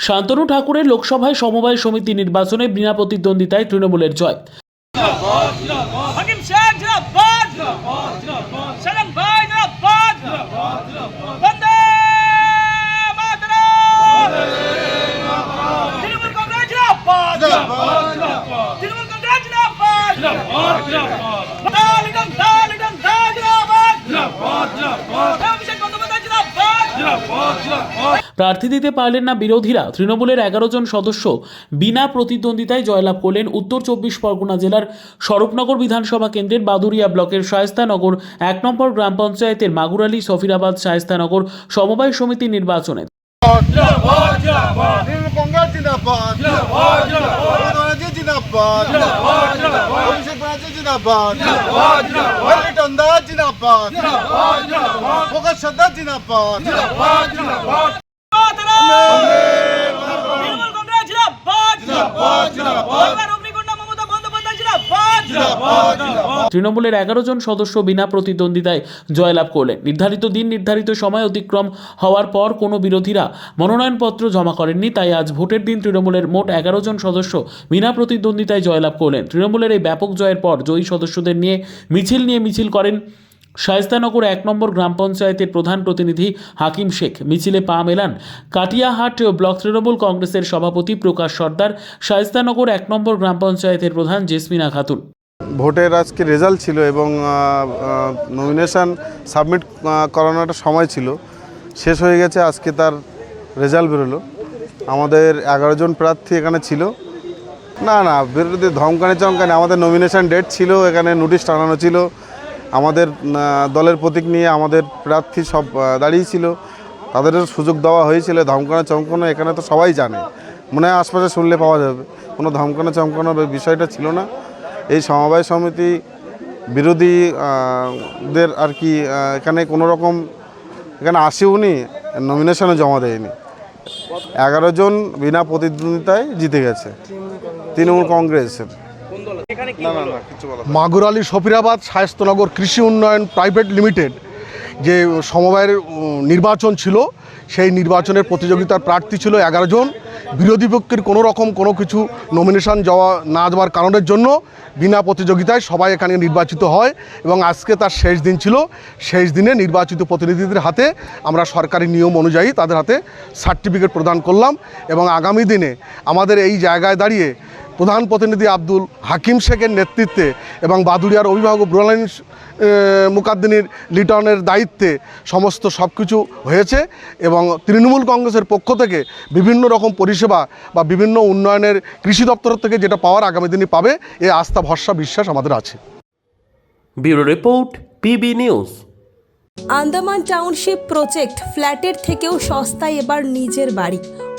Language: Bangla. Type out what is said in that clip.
শান্তনু ঠাকুরের লোকসভায় সমবায় সমিতি নির্বাচনে বিনা প্রতিদ্বন্দ্বিতায় তৃণমূলের জয়। হাকিম প্রার্থী দিতে পারলেন না বিরোধীরা। তৃণমূলের এগারো জন সদস্য বিনা প্রতিদ্বন্দ্বিতায় জয়লাভ করলেন উত্তর চব্বিশ পরগনা জেলার স্বরূপনগর বিধানসভা কেন্দ্রের বাদুরিয়া ব্লকের শায়স্তানগর এক নম্বর গ্রাম পঞ্চায়েতের মাগুরালী সফিরাবাদ শায়স্তানগর সমবায় সমিতি নির্বাচনে। তৃণমূলের এগারো জন সদস্য বিনা প্রতিদ্বন্দ্বিতায় জয়লাভ করলেন। নির্ধারিত দিন নির্ধারিত সময় অতিক্রম হওয়ার পর কোনো বিরোধীরা মনোনয়নপত্র জমা করেননি তাই আজ ভোটের দিন তৃণমূলের মোট এগারো জন সদস্য বিনা প্রতিদ্বন্দ্বিতায় জয়লাভ করলেন। তৃণমূলের এই ব্যাপক জয়ের পর জয়ী সদস্যদের নিয়ে মিছিল নিয়ে মিছিল করেন শায়স্তানগর এক নম্বর গ্রাম পঞ্চায়েতের প্রধান প্রতিনিধি হাকিম শেখ মিছিলে পা মেলান। কাটিয়াহাট ব্লক তৃণমূল কংগ্রেসের সভাপতি প্রকাশ সর্দার, শায়স্তানগর এক নম্বর গ্রাম পঞ্চায়েতের প্রধান জেসমিনা খাতুন। ভোটের আজকে রেজাল্ট ছিল এবং নমিনেশন সাবমিট করানোর একটা সময় ছিল। শেষ হয়ে গেছে, আজকে তার রেজাল্ট বেরোলো। আমাদের এগারো জন প্রার্থী এখানে ছিল। না না, বিরোধী ধমকানি চমকানি, আমাদের নমিনেশন ডেট ছিল, এখানে নোটিশ টানানো ছিল। আমাদের দলের প্রতীক নিয়ে আমাদের প্রার্থী সব দাঁড়িয়েছিল তাদেরও সুযোগ দেওয়া হয়েছিল ধমকানো চমকানো এখানে তো সবাই জানে। মনে হয় আশপাশে শুনলে পাওয়া যাবে। কোনো ধমকানো চমকানোর বিষয়টা ছিল না। এই সমবায় সমিতি বিরোধী আহ, দের আর কি এখানে কোনো রকম এখানে আসেওনি নমিনেশনও জমা দেয়নি। এগারো জন বিনা প্রতিদ্বন্দ্বিতায় জিতে গেছে তৃণমূল কংগ্রেসের। না কিছু সফিরাবাদ শায়স্তনগর কৃষি উন্নয়ন প্রাইভেট লিমিটেড যে সমবায়ের নির্বাচন ছিল সেই নির্বাচনের প্রতিযোগিতার প্রার্থী ছিল এগারো জন। বিরোধী পক্ষের কোনো রকম কোনো কিছু নমিনেশন যাওয়া না দেওয়ার কারণের জন্য বিনা প্রতিযোগিতায় সবাই এখানে নির্বাচিত হয় এবং আজকে তার শেষ দিন ছিল। শেষ দিনে নির্বাচিত প্রতিনিধিদের হাতে আমরা সরকারি নিয়ম অনুযায়ী তাদের হাতে সার্টিফিকেট প্রদান করলাম এবং আগামী দিনে আমাদের এই জায়গায় দাঁড়িয়ে প্রধান প্রতিনিধি আব্দুল হাকিম শেখের নেতৃত্বে এবং বাদুড়িয়ার অভিভাবক ব্রুলাইন মুকাদ্দিনীর লিটনের দায়িত্বে সমস্ত সব কিছু হয়েছে এবং তৃণমূল কংগ্রেসের পক্ষ থেকে বিভিন্ন রকম পরিষেবা বা বিভিন্ন উন্নয়নের কৃষি দপ্তর থেকে যেটা পাওয়ার আগামী দিনে পাবে এ আস্থা ভরসা বিশ্বাস আমাদের আছে। Bureau report PB news. Andaman township project ফ্ল্যাটের থেকেও সস্তায় এবার নিজের বাড়ি।